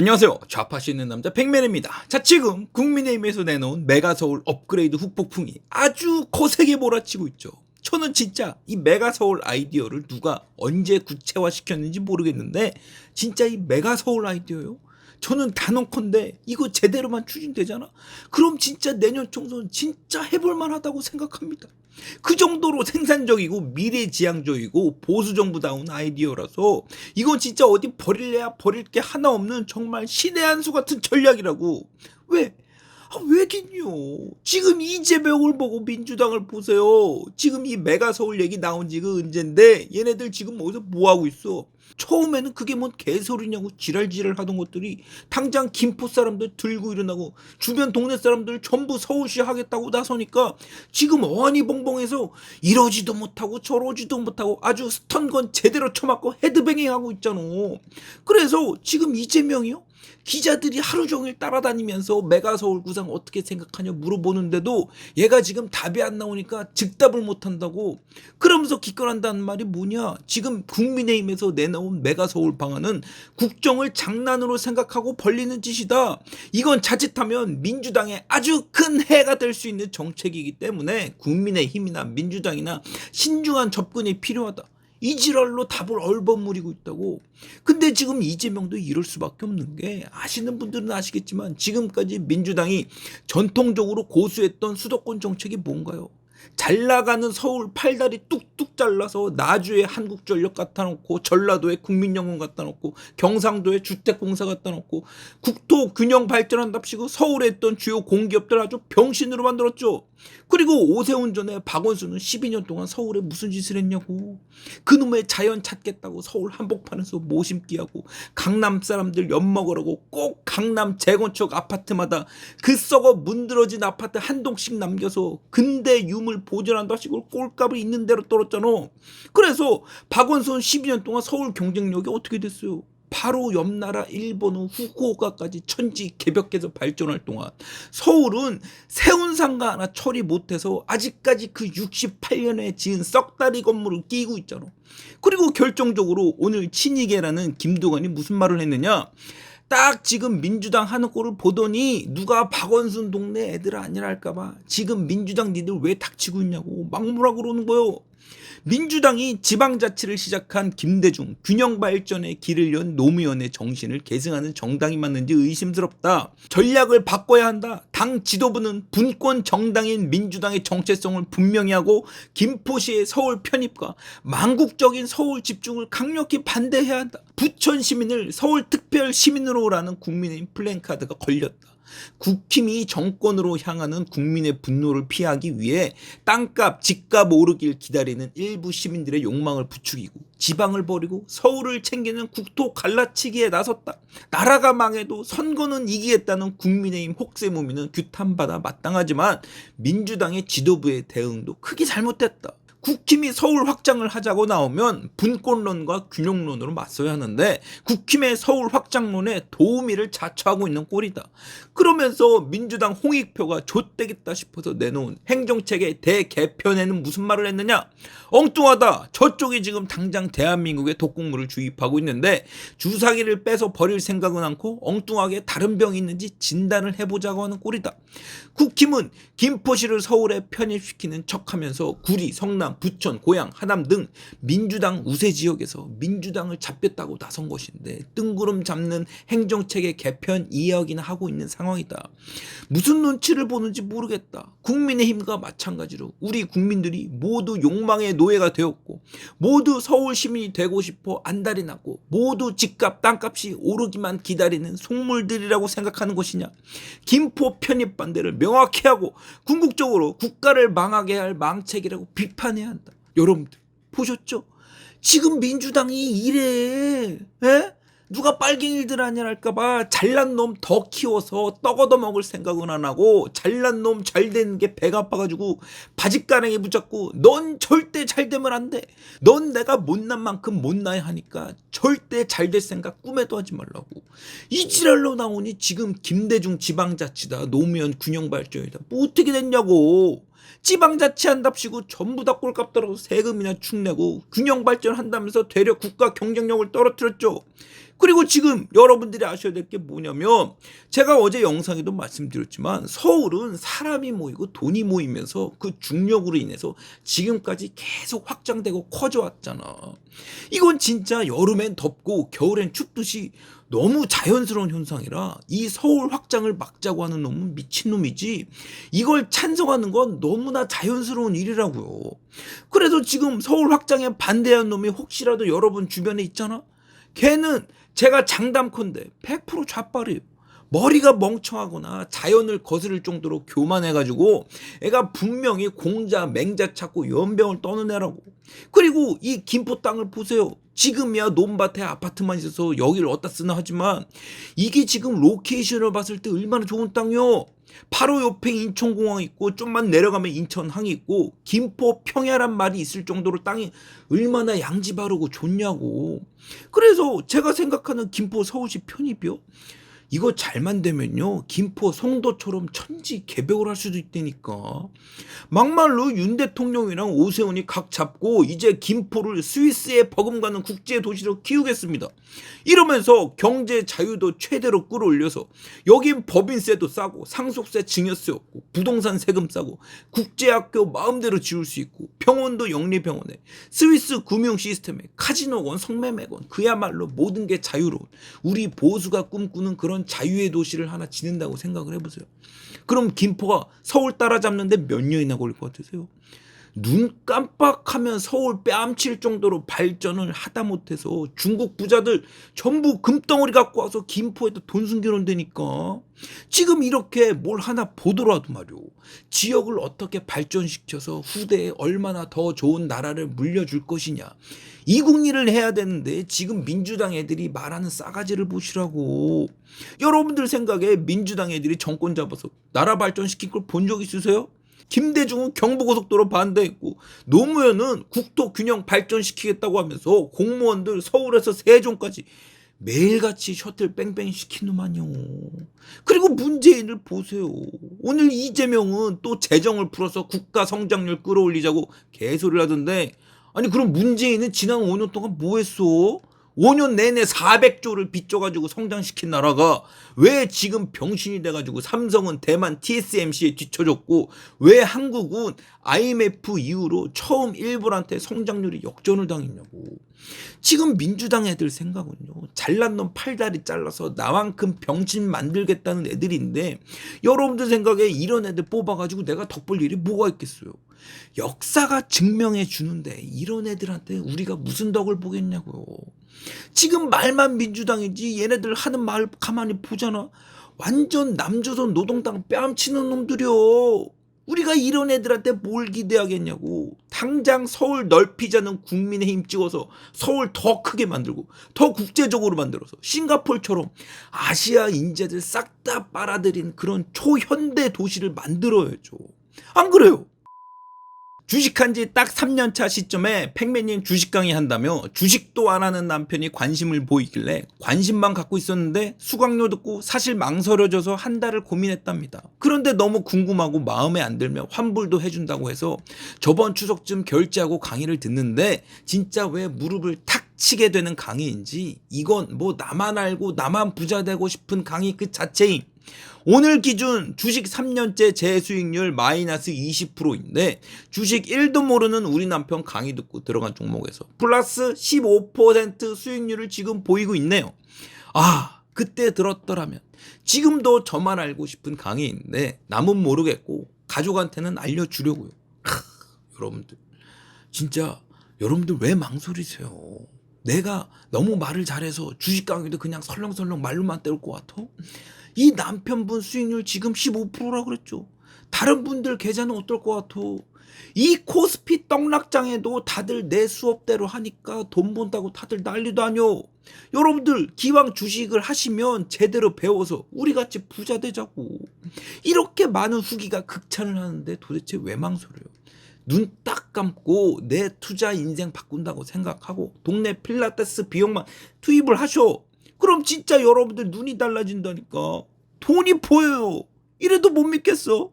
안녕하세요. 좌파시 있는 남자 백맨입니다. 자, 지금 국민의힘에서 내놓은 메가서울 업그레이드 후폭풍이 아주 거세게 몰아치고 있죠. 저는 진짜 이 메가서울 아이디어를 누가 언제 구체화시켰는지 모르겠는데 진짜 이 메가서울 아이디어요? 저는 단언컨대 이거 제대로만 추진되잖아? 그럼 진짜 내년 총선 진짜 해볼만 하다고 생각합니다. 그 정도로 생산적이고 미래지향적이고 보수정부다운 아이디어라서 이건 진짜 어디 버릴래야 버릴 게 하나 없는 정말 신의 한 수 같은 전략이라고. 왜? 아, 왜긴요? 지금 이재명을 보고 민주당을 보세요. 지금 이 메가 서울 얘기 나온 지가 언젠데 얘네들 지금 어디서 뭐 하고 있어? 처음에는 그게 뭔 개소리냐고 지랄지랄 하던 것들이 당장 김포 사람들 들고 일어나고 주변 동네 사람들 전부 서울시 하겠다고 나서니까 지금 어안이벙벙해서 이러지도 못하고 저러지도 못하고 아주 스턴건 제대로 쳐맞고 헤드뱅잉 하고 있잖아. 그래서 지금 이재명이요? 기자들이 하루 종일 따라다니면서 메가서울 구상 어떻게 생각하냐 물어보는데도 얘가 지금 답이 안 나오니까 즉답을 못 한다고 그러면서 기권한다는 말이 뭐냐? 지금 국민의힘에서 내놓은 메가서울 방안은 국정을 장난으로 생각하고 벌리는 짓이다. 이건 자칫하면 민주당에 아주 큰 해가 될 수 있는 정책이기 때문에 국민의힘이나 민주당이나 신중한 접근이 필요하다 이 지랄로 답을 얼버무리고 있다고. 근데 지금 이재명도 이럴 수밖에 없는 게 아시는 분들은 아시겠지만 지금까지 민주당이 전통적으로 고수했던 수도권 정책이 뭔가요? 잘 나가는 서울 팔다리 뚝뚝 잘라서 나주에 한국전력 갖다 놓고 전라도에 국민연금 갖다 놓고 경상도에 주택공사 갖다 놓고 국토 균형 발전한답시고 서울에 있던 주요 공기업들 아주 병신으로 만들었죠. 그리고 오세훈 전에 박원순은 12년 동안 서울에 무슨 짓을 했냐고. 그놈의 자연 찾겠다고 서울 한복판에서 모심기하고 강남 사람들 엿먹으라고 꼭 강남 재건축 아파트마다 그 썩어 문드러진 아파트 한 동씩 남겨서 근대 유물 보존한다 식으로 꼴값을 있는 대로 떨었잖아. 그래서 박원순 12년 동안 서울 경쟁력이 어떻게 됐어요? 바로 옆 나라 일본은 후쿠오카까지 천지 개벽해서 발전할 동안 서울은 세운상가 하나 처리 못해서 아직까지 그 68년에 지은 썩다리 건물을 끼고 있잖아. 그리고 결정적으로 오늘 친이계라는 김두관이 무슨 말을 했느냐? 딱 지금 민주당 하는 꼴을 보더니 누가 박원순 동네 애들 아니랄까봐 지금 민주당 니들 왜 닥치고 있냐고 막무라 그러는 거요. 민주당이 지방자치를 시작한 김대중 균형 발전의 길을 연 노무현의 정신을 계승하는 정당이 맞는지 의심스럽다. 전략을 바꿔야 한다. 당 지도부는 분권 정당인 민주당의 정체성을 분명히 하고 김포시의 서울 편입과 망국적인 서울 집중을 강력히 반대해야 한다. 부천 시민을 서울 특별 시민으로라는 국민의 플랜카드가 걸렸다. 국힘이 정권으로 향하는 국민의 분노를 피하기 위해 땅값, 집값 오르길 기다리는 일부 시민들의 욕망을 부추기고 지방을 버리고 서울을 챙기는 국토 갈라치기에 나섰다. 나라가 망해도 선거는 이기겠다는 국민의힘 혹세무미는 규탄받아 마땅하지만 민주당의 지도부의 대응도 크게 잘못됐다. 국힘이 서울 확장을 하자고 나오면 분권론과 균형론으로 맞서야 하는데 국힘의 서울 확장론에 도우미를 자처하고 있는 꼴이다. 그러면서 민주당 홍익표가 좆되겠다 싶어서 내놓은 행정체계 대개편에는 무슨 말을 했느냐? 엉뚱하다. 저쪽이 지금 당장 대한민국에 독국물을 주입하고 있는데 주사기를 빼서 버릴 생각은 않고 엉뚱하게 다른 병이 있는지 진단을 해보자고 하는 꼴이다. 국힘은 김포시를 서울에 편입시키는 척하면서 구리, 성남, 부천, 고양, 하남 등 민주당 우세 지역에서 민주당을 잡겠다고 나선 것인데 뜬구름 잡는 행정체계 개편 이야기나 하고 있는 상황이다. 무슨 눈치를 보는지 모르겠다. 국민의힘과 마찬가지로 우리 국민들이 모두 욕망의 노예가 되었고 모두 서울 시민이 되고 싶어 안달이 났고 모두 집값 땅값이 오르기만 기다리는 속물들이라고 생각하는 것이냐 김포 편입 반대를 명확히 하고 궁극적으로 국가를 망하게 할 망책이라고 비판 해야 한다 여러분들 보셨죠 지금 민주당이 이래 에? 누가 빨갱이들 아니랄까봐 잘난 놈 더 키워서 떡 얻어 먹을 생각은 안 하고 잘난 놈 잘 되는 게 배가 아파가지고 바짓가랑이 붙잡고 넌 절대 잘 되면 안 돼. 넌 내가 못난 만큼 못나야 하니까 절대 잘 될 생각 꿈에도 하지 말라고. 이 지랄로 나오니 지금 김대중 지방자치다 노무현 균형발전이다. 뭐 어떻게 됐냐고. 지방자치한답시고 전부 다 꼴값 떨어서 세금이나 축 내고 균형 발전한다면서 되려 국가 경쟁력을 떨어뜨렸죠. 그리고 지금 여러분들이 아셔야 될 게 뭐냐면 제가 어제 영상에도 말씀드렸지만 서울은 사람이 모이고 돈이 모이면서 그 중력으로 인해서 지금까지 계속 확장되고 커져왔잖아. 이건 진짜 여름엔 덥고 겨울엔 춥듯이 너무 자연스러운 현상이라 이 서울 확장을 막자고 하는 놈은 미친놈이지 이걸 찬성하는 건 너무 나 자연스러운 일이라고요. 그래서 지금 서울 확장에 반대한 놈이 혹시라도 여러분 주변에 있잖아? 걔는 제가 장담컨대 100% 좌빨이에요. 머리가 멍청하거나 자연을 거스를 정도로 교만해가지고 애가 분명히 공자 맹자 찾고 연병을 떠는 애라고. 그리고 이 김포 땅을 보세요. 지금이야 논밭에 아파트만 있어서 여기를 어디다 쓰나 하지만 이게 지금 로케이션을 봤을 때 얼마나 좋은 땅이요. 바로 옆에 인천공항 있고 좀만 내려가면 인천항이 있고 김포 평야란 말이 있을 정도로 땅이 얼마나 양지 바르고 좋냐고. 그래서 제가 생각하는 김포 서울시 편입이요. 이거 잘만 되면요 김포 송도처럼 천지 개벽을 할 수도 있다니까. 막말로 윤 대통령이랑 오세훈이 각 잡고 이제 김포를 스위스에 버금가는 국제 도시로 키우겠습니다. 이러면서 경제 자유도 최대로 끌어올려서 여긴 법인세도 싸고 상속세 증여세 없고 부동산 세금 싸고 국제학교 마음대로 지을 수 있고 병원도 영리병원에 스위스 금융 시스템에 카지노건 성매매건 그야말로 모든 게 자유로운 우리 보수가 꿈꾸는 그런 자유의 도시를 하나 지는다고 생각을 해보세요. 그럼 김포가 서울 따라잡는데 몇 년이나 걸릴 것 같으세요? 눈 깜빡하면 서울 뺨칠 정도로 발전을 하다 못해서 중국 부자들 전부 금덩어리 갖고 와서 김포에다 돈 숨겨놓는다니까. 지금 이렇게 뭘 하나 보더라도 말이오. 지역을 어떻게 발전시켜서 후대에 얼마나 더 좋은 나라를 물려줄 것이냐. 이 국리를 해야 되는데 지금 민주당 애들이 말하는 싸가지를 보시라고. 여러분들 생각에 민주당 애들이 정권 잡아서 나라 발전시킨 걸본 적 있으세요? 김대중은 경부고속도로 반대했고 노무현은 국토 균형 발전시키겠다고 하면서 공무원들 서울에서 세종까지 매일같이 셔틀 뺑뺑 아니오. 그리고 문재인을 보세요. 오늘 이재명은 또 재정을 풀어서 국가 성장률 끌어올리자고 개소리를 하던데 아니 그럼 문재인은 지난 5년 동안 뭐 했어? 5년 내내 400조를 빚져가지고 성장시킨 나라가 왜 지금 병신이 돼가지고 삼성은 대만 TSMC에 뒤쳐졌고 왜 한국은 IMF 이후로 처음 일본한테 성장률이 역전을 당했냐고. 지금 민주당 애들 생각은요. 잘난 놈 팔다리 잘라서 나만큼 병신 만들겠다는 애들인데 여러분들 생각에 이런 애들 뽑아가지고 내가 덕볼 일이 뭐가 있겠어요. 역사가 증명해 주는데 이런 애들한테 우리가 무슨 덕을 보겠냐고요. 지금 말만 민주당이지 얘네들 하는 말 가만히 보잖아. 완전 남조선 노동당 뺨치는 놈들이요. 우리가 이런 애들한테 뭘 기대하겠냐고. 당장 서울 넓히자는 국민의힘 찍어서 서울 더 크게 만들고 더 국제적으로 만들어서 싱가폴처럼 아시아 인재들 싹 다 빨아들인 그런 초현대 도시를 만들어야죠. 안 그래요? 주식한 지 딱 3년차 시점에 팩맨님 주식 강의 한다며 주식도 안 하는 남편이 관심을 보이길래 관심만 갖고 있었는데 수강료 듣고 사실 망설여져서 한 달을 고민했답니다. 그런데 너무 궁금하고 마음에 안 들면 환불도 해준다고 해서 저번 추석쯤 결제하고 강의를 듣는데 진짜 왜 무릎을 탁 치게 되는 강의인지 이건 뭐 나만 알고 나만 부자 되고 싶은 강의 그 자체임. 오늘 기준 주식 3년째 재수익률 마이너스 20%인데 주식 1도 모르는 우리 남편 강의 듣고 들어간 종목에서 플러스 15% 수익률을 지금 보이고 있네요. 아, 그때 들었더라면 지금도 저만 알고 싶은 강의인데 남은 모르겠고 가족한테는 알려주려고요. 크, 여러분들 진짜 여러분들 왜 망설이세요? 내가 너무 말을 잘해서 주식 강의도 그냥 설렁설렁 말로만 때울 것 같아? 이 남편분 수익률 지금 15%라 그랬죠. 다른 분들 계좌는 어떨 것 같아? 이 코스피 떡락장에도 다들 내 수업대로 하니까 돈 번다고 다들 난리도 아니요. 여러분들 기왕 주식을 하시면 제대로 배워서 우리같이 부자 되자고. 이렇게 많은 후기가 극찬을 하는데 도대체 왜 망설여요? 눈 딱 감고 내 투자 인생 바꾼다고 생각하고 동네 필라테스 비용만 투입을 하셔. 그럼 진짜 여러분들 눈이 달라진다니까. 돈이 보여요. 이래도 못 믿겠어.